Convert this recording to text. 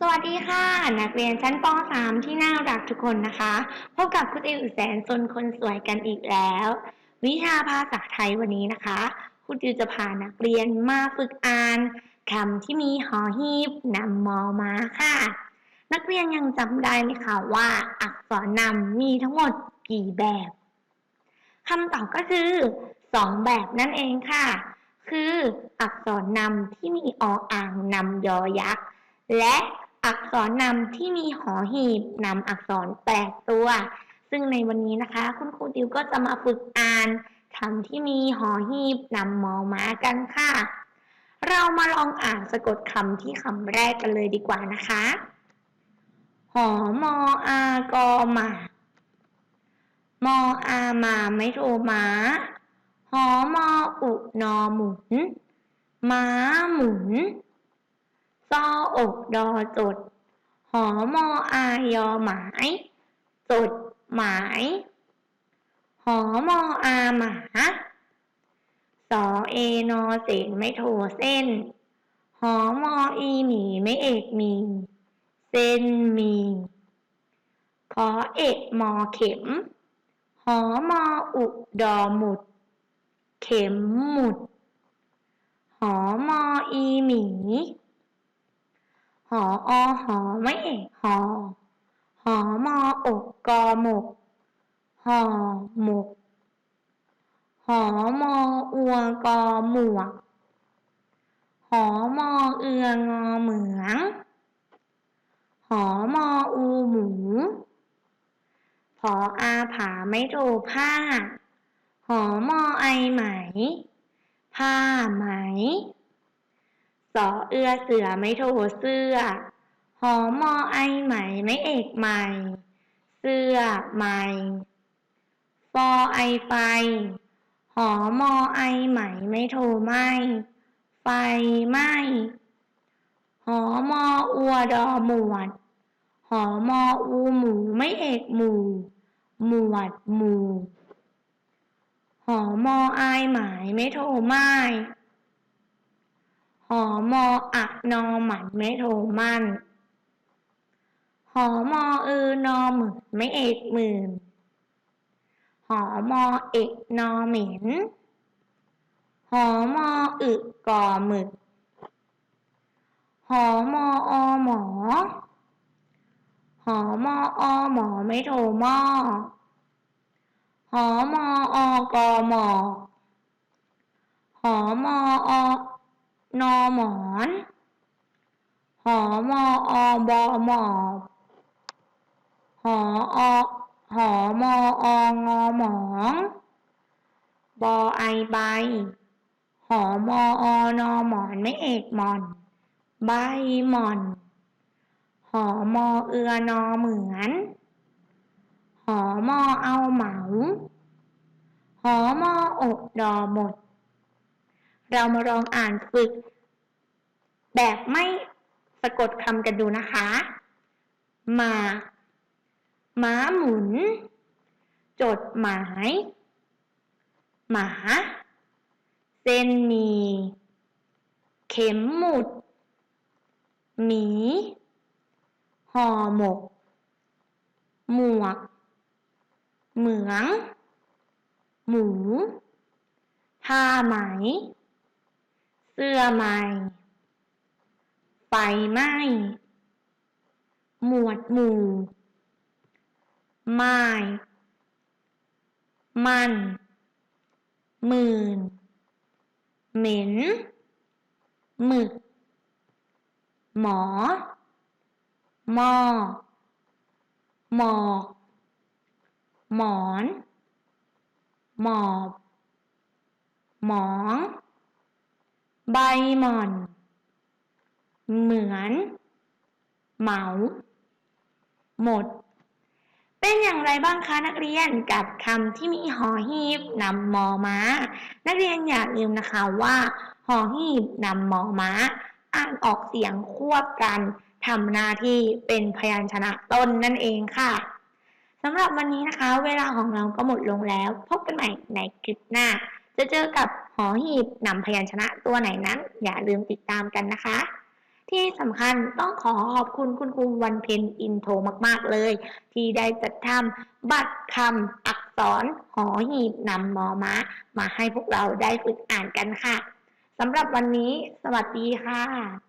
สวัสดีค่ะ นักเรียนชั้นป .3 ที่น่ารักทุกคนนะคะ พบกับคุณติวแสนสนคนสวยกันอีกแล้ว วิชาภาษาไทยวันนี้นะคะคุณติวจะพานักเรียนมาฝึกอ่านคำที่มีหอหีบนำมอมาค่ะ นักเรียนยังจำได้ไหมคะว่าอักษรนำมีทั้งหมดกี่แบบคำตอบก็คือสองแบบนั่นเองค่ะ คืออักษรนำที่มีออ่างนำยอยักษ์ และ อักษรนำที่มีหอหีบนำอักษรแปดตัว ซึ่งในวันนี้นะคะ คุณครูติวก็จะมาฝึกอ่านคำที่มีหอหีบนำมอมากันค่ะ เรามาลองอ่านสะกดคำที่คำแรกกันเลยดีกว่านะคะ หอมออากอมามออามาไม่โทรมาหอมออุนอหมุน ม้าหมุน ซออกดอจด หอมออายอหมาย จดหมาย หอมออาหมาสอเอนอเสนไม่โทเส้น หอมออีหมีไม่เอกมี เส้นมีขอเอกมอเข็ม หอมออุดอหมุด เข็มหมุด หอมออี หออหอไม่เอกหอ หอมออกกอหมก หอหมก หอมออัวกอหมวก หอมอเอืองอเหมือง หอมออูหมู ผออาผาไม่โทผ้า หอมอไอไหม ผ้าไหม สอเอือเสือไม่โทเสื้อ หอมอไอไหมไม่เอกใหม่ เสื้อใหม่ฟอไอไฟ หอมอไอไหมไม่โทไหมไฟไหมหอมออัวดอหมวด หอมออูหมูไม่เอกหมู หมวดหมู หอมอไอหมายไม่โทไม้ หอมออะนอหมันไม่โทมันหอมอเออนอหมึกไม่เอกหมื่นหอมอเอกนอเหม็นหอมออึกกอหมึกหอมออหมอหอมออหมอไม่โทหม้อหอมออกอหมอหอมออ นอหมอน หอมออบอหมอบหออหอมองอหมองบอไอใบ หอมอนอหมอนไม่เอกหมอน ใบหมอน หอมอเอือนอเหมือน หอมอเอาเหมา หอมออกดอหมด เรามาลองอ่านฝึก แบบไม่สะกดคำกันดูนะคะ มาม้าหมุน จดหมาย หมา เส้นมี เข็มหมุด หมี ห่อหมก หมวก เหมือง หมูผ้าไหม เสื้อใหม่ไฟไหม้หมวดหมู่ไม้มันหมื่น เหม็น หมึก หมอหม้อหมอก หมอน หมอบ หมอง ใบหม่อน เหมือน เหมา หมด เป็นอย่างไรบ้างคะนักเรียนกับคำที่มีหอหีบนำมอม้า นักเรียนอย่าลืมนะคะว่าหอหีบนำมอม้า อ่านออกเสียงควบกันทำหน้าที่เป็นพยัญชนะต้นนั่นเองค่ะสำหรับวันนี้นะคะ เวลาของเราก็หมดลงแล้ว พบกันใหม่ในคลิปหน้า จะเจอกับ หอหีบนำพยัญชนะตัวไหนนั้น อย่าลืมติดตามกันนะคะ ที่สำคัญต้องขอขอบคุณคุณครูวันเพ็ญอินโทรมากๆเลย ที่ได้จัดทำบัตรคำอักษรหอหีบนำมอม้า มาให้พวกเราได้ฝึกอ่านกันค่ะสำหรับวันนี้ สวัสดีค่ะ